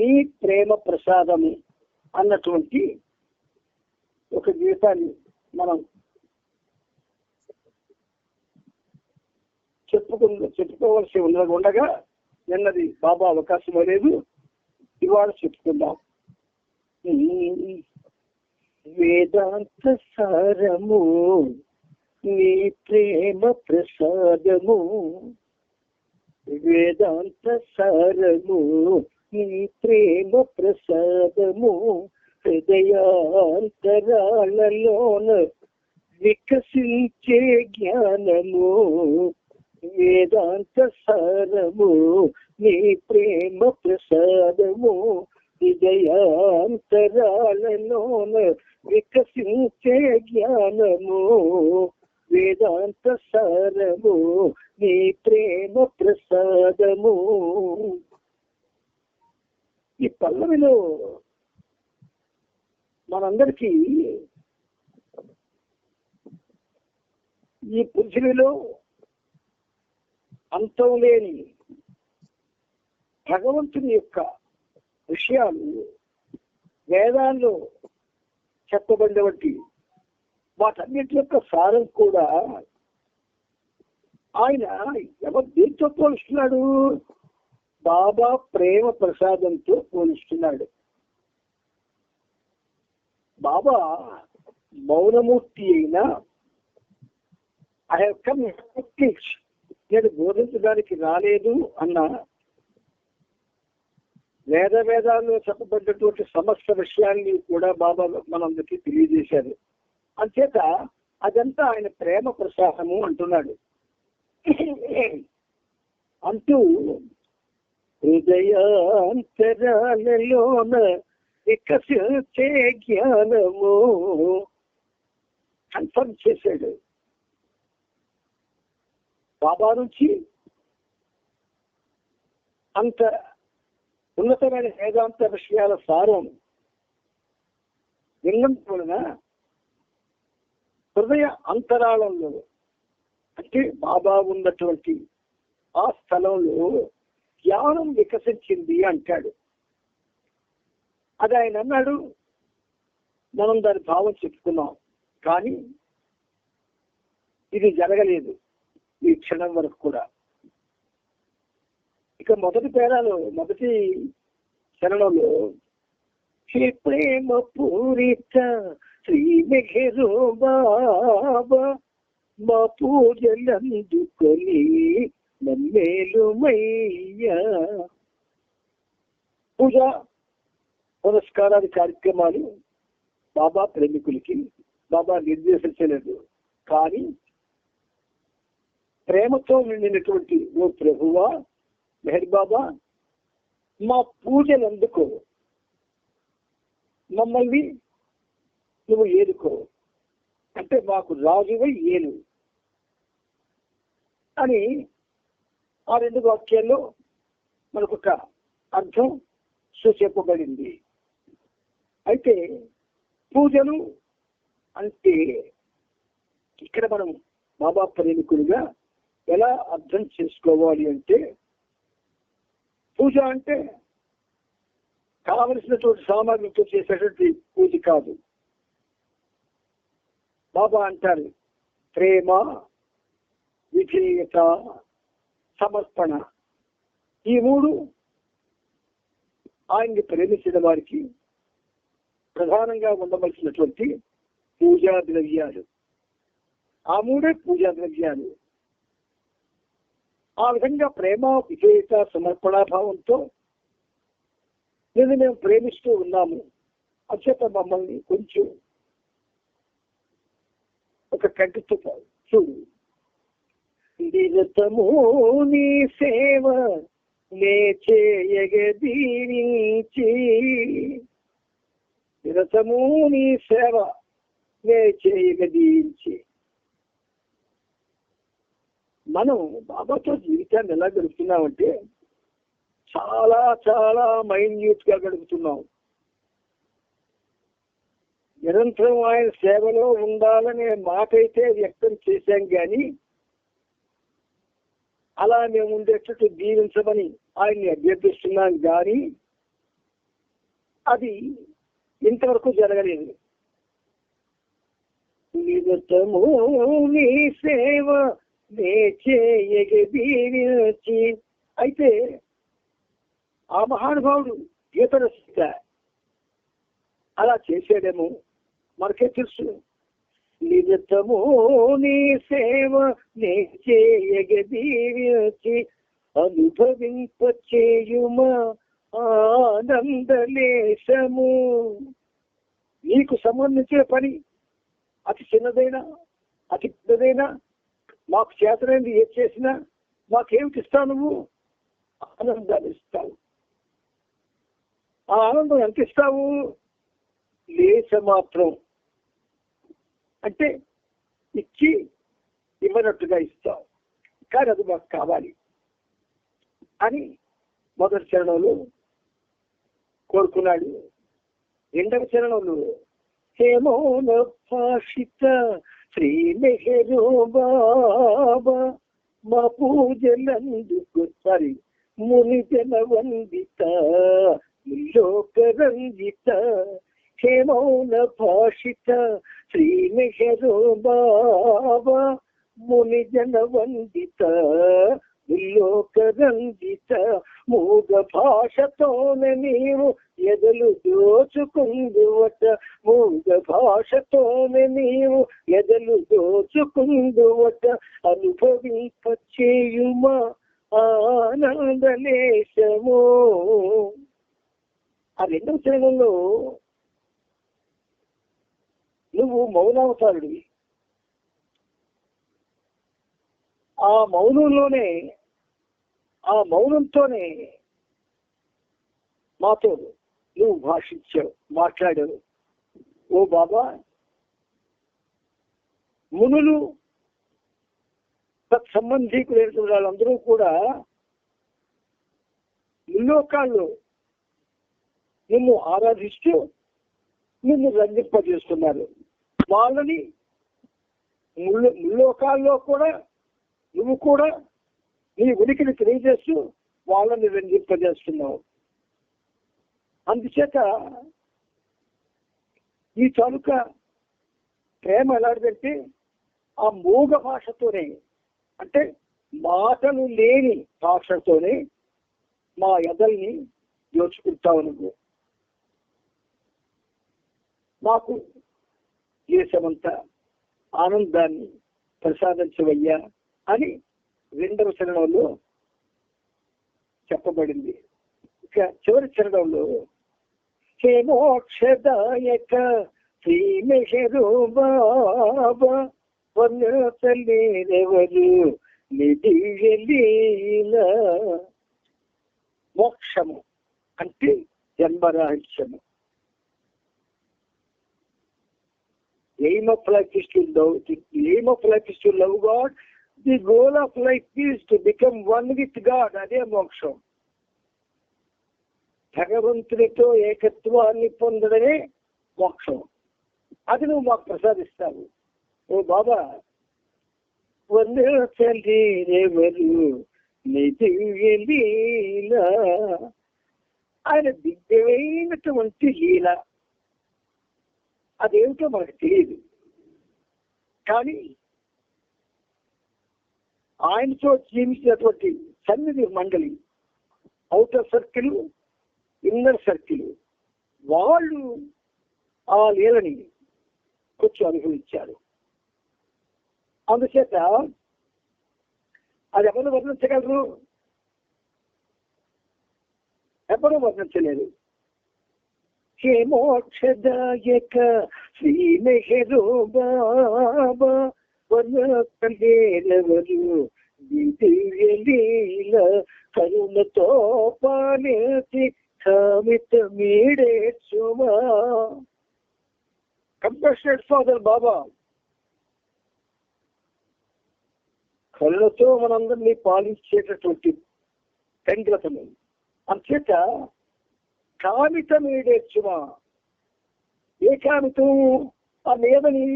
నీ ప్రేమ ప్రసాదము అన్నటువంటి ఒక గీతాన్ని మనం చెప్పుకు చెప్పుకోవాల్సి ఉన్న ఉండగా నిన్నది బాబా అవకాశం లేదు. ఇవాళ చెప్పుకుందాం. వేదాంత సారము నీ ప్రేమ ప్రసాదము వేదాంత సారము నీ ప్రేమ ప్రసాదము హృదయాంతరాలలోన వికసించే జ్ఞానము వేదాంత సారము నీ ప్రేమ ప్రసాదము హృదయాంతరాలలోన వికసించే జ్ఞానము వేదాంత సారము నీ ప్రేమ ప్రసాదము. ఈ పల్లవిలో మనందరికీ ఈ పృథివిలో అంతం లేని భగవంతుని యొక్క విషయాలు వేదాల్లో చెప్పబడినటువంటి వాటన్నిటి యొక్క సారం కూడా ఆయన ఎవరు దీంతో పోలుస్తున్నాడు? బాబా ప్రేమ ప్రసాదంతో పోలుస్తున్నాడు. బాబా మౌనమూర్తి అయిన ఆ యొక్క నేను బోధించడానికి రాలేదు అన్న వేద వేదాల్లో చెప్పబడ్డటువంటి సమస్త విషయాన్ని కూడా బాబా మనందరికీ తెలియజేశారు. అంచేత అదంతా ఆయన ప్రేమ ప్రసాదము అంటున్నాడు. అంటూ హృదయాంతరాలలోన వికసించే జ్ఞానము. కన్ఫర్మ్ చేశాడు. బాబా నుంచి అంత ఉన్నతమైన వేదాంత విషయాల సారం విన్నం వలన హృదయ అంతరాళంలో అంటే బాబా ఉన్నటువంటి ఆ స్థలంలో జ్ఞానం వికసించింది అంటాడు. అది ఆయన అన్నాడు మనం దాని భావం చెప్పుకున్నాం కానీ ఇది జరగలేదు ఈ క్షణం వరకు కూడా. ఇక మొదటి పేరాలో మొదటి చరణంలో హే ప్రేమ పూరిత శ్రీ మెఘరు బాబా మా పూజలందుకొని నమ్మేలుమయ్యా పూజ పురస్కారాది కార్యక్రమాలు బాబా ప్రేమికులకి బాబా నిర్దేశించలేదు కానీ ప్రేమతో నిండినటువంటి ఓ ప్రభువా మెహర్ బాబా మా పూజలు అందుకో మమ్మల్ని నువ్వు ఏదుకో అంటే మాకు రాజువై ఏలు అని ఆ రెండు వాక్యాల్లో మనకు ఒక అర్థం సూచింపబడింది అయితే పూజలు అంటే ఇక్కడ మనం బాబా ప్రేమికులుగా ఎలా అర్థం చేసుకోవాలి అంటే పూజ అంటే కావలసినటువంటి సామాగ్రితో చేసేటువంటి పూజ కాదు. బాబా అంటారు ప్రేమ విధేయత సమర్పణ. ఈ మూడు ఆయన్ని ప్రేమించిన వారికి ప్రధానంగా ఉండవలసినటువంటి పూజా ద్రవ్యాలు. ఆ మూడే పూజా ద్రవ్యాలు. ఆ విధంగా ప్రేమ విధేయత సమర్పణాభావంతో నేను మేము ప్రేమిస్తూ ఉన్నాము. అచేత మమ్మల్ని కొంచెం ఒక కంటితో చూడు. నిరతము నీ సేవ నే చేయగదీరించి నిరతము నీ సేవ నే చేయగదీంచి. మనం బాబాతో జీవితాన్ని ఎలా గడుపుతున్నామంటే చాలా చాలా మైన్యూట్గా గడుపుతున్నాం. నిరంతరం ఆయన సేవలో ఉండాలనే మాట అయితే వ్యక్తం చేశాం కానీ అలా మేము ఉండేటట్టు దీవించమని ఆయన్ని అభ్యర్థిస్తున్నాం కానీ అది ఇంతవరకు జరగలేదు. నిరతము నీ సేవ నే అయితే ఆ మహానుభావుడు గీతరసిద్ధ అలా చేసేదేమో మనకే తెలుసు. నిజతము నీ సేవ నే చేయగదీర్చి అనుభవింపచేయుమా ఆనందలేశము. నీకు సంబంధించిన పని అతి చిన్నదైనా అతి పెద్దదైనా మాకు చేతనైంది ఏది చేసినా మాకేమిటి ఇస్తావు నువ్వు ఆనందాన్ని ఇస్తావు. ఆ ఆనందం ఎంత ఇస్తావు? లేచ మాత్రం. అంటే ఇచ్చి ఇవ్వనట్టుగా ఇస్తావు. కానీ అది మాకు కావాలి అని మొదటి చరణంలో కోరుకున్నాడు. రెండవ చరణంలో హేమోన భాషిత శ్రీ నెహరు బాబా మా పూజలందుకు సారీ ముని జన వందిత లోకరంజిత. హేమౌన భాషిత శ్రీ నెహరు బాబా ముని జన వందిత లోకరంజిత మూగ భాషతోనే నీవు ఎదలు దోచుకుందువట. మూగ భాషతోనే నీవు ఎదలు దోచుకుందువట. అనుభవింపచేయుమా ఆనందలేశము. ఆ రెండవ చరణంలో నువ్వు మౌనావతారుడివి. ఆ మౌనంలోనే ఆ మౌనంతోనే మాతో నువ్వు భాషించావు మాట్లాడావు. ఓ బాబా మునులు తత్సంబంధీకులైన వాళ్ళందరూ కూడా ముల్లోకాళ్ళు నిన్ను ఆరాధిస్తూ నిన్ను రంజింపజేస్తున్నారు. వాళ్ళని ముల్లోకాల్లో కూడా నువ్వు కూడా నీ ఉనికిని తెలియజేస్తూ వాళ్ళని రంజింపజేస్తున్నావు అందుచేత ఈ తాలూకా ప్రేమ ఎలాంటిదంటే ఆ మూగ భాషతోనే అంటే మాటలు లేని భాషతోనే మా ఎదల్ని యోచుకుంటావు నువ్వు. మాకు దేశమంతా ఆనందాన్ని ప్రసాదించవయ్యా అని రెండవ చరణంలో చెప్పబడింది. ఇక చివరి చరణంలో హేమోక్షదాయక శ్రీ బాబా పొందలేరెవరు నిధి లీల మోక్షము అంటే జన్మరాహిత్యము aim of life is to love the aim of life is to love God. The goal of life is to become one with God. అదే మోక్షం భగవంతుడితో ఏకత్వాన్ని పొందడమే మోక్షం అది నువ్వు మాకు ప్రసాదిస్తావు ఓ బాబా వందేవరు నీ దివ్య లీల ఆయన దివ్యమైనటువంటి లీల అదేమిటో మనకు తెలియదు కానీ ఆయనతో జీవించినటువంటి సన్నిధి మండలి అవుటర్ సర్కిల్ ఇన్నర్ సర్కిల్ వాళ్ళు ఆ లీలని కొంచెం అనుభవించారు. అందుచేత అది ఎవరు వర్ణించగలరు? ఎవరు వర్ణించలేరు హేమోక్షదాయక శ్రీ నెహరు బాబా. వనకలేరవరు దివ్యలీల కరుణతో పాలేసి కామిత మీడేచుమా కంపల్సరీ ఫాదర్ బాబా కరుణతో మనందరినీ పాలించేటటువంటి తండ్రతను అంచేత కామితం ఏడేర్చుమా ఏ కామితం ఆ మీదని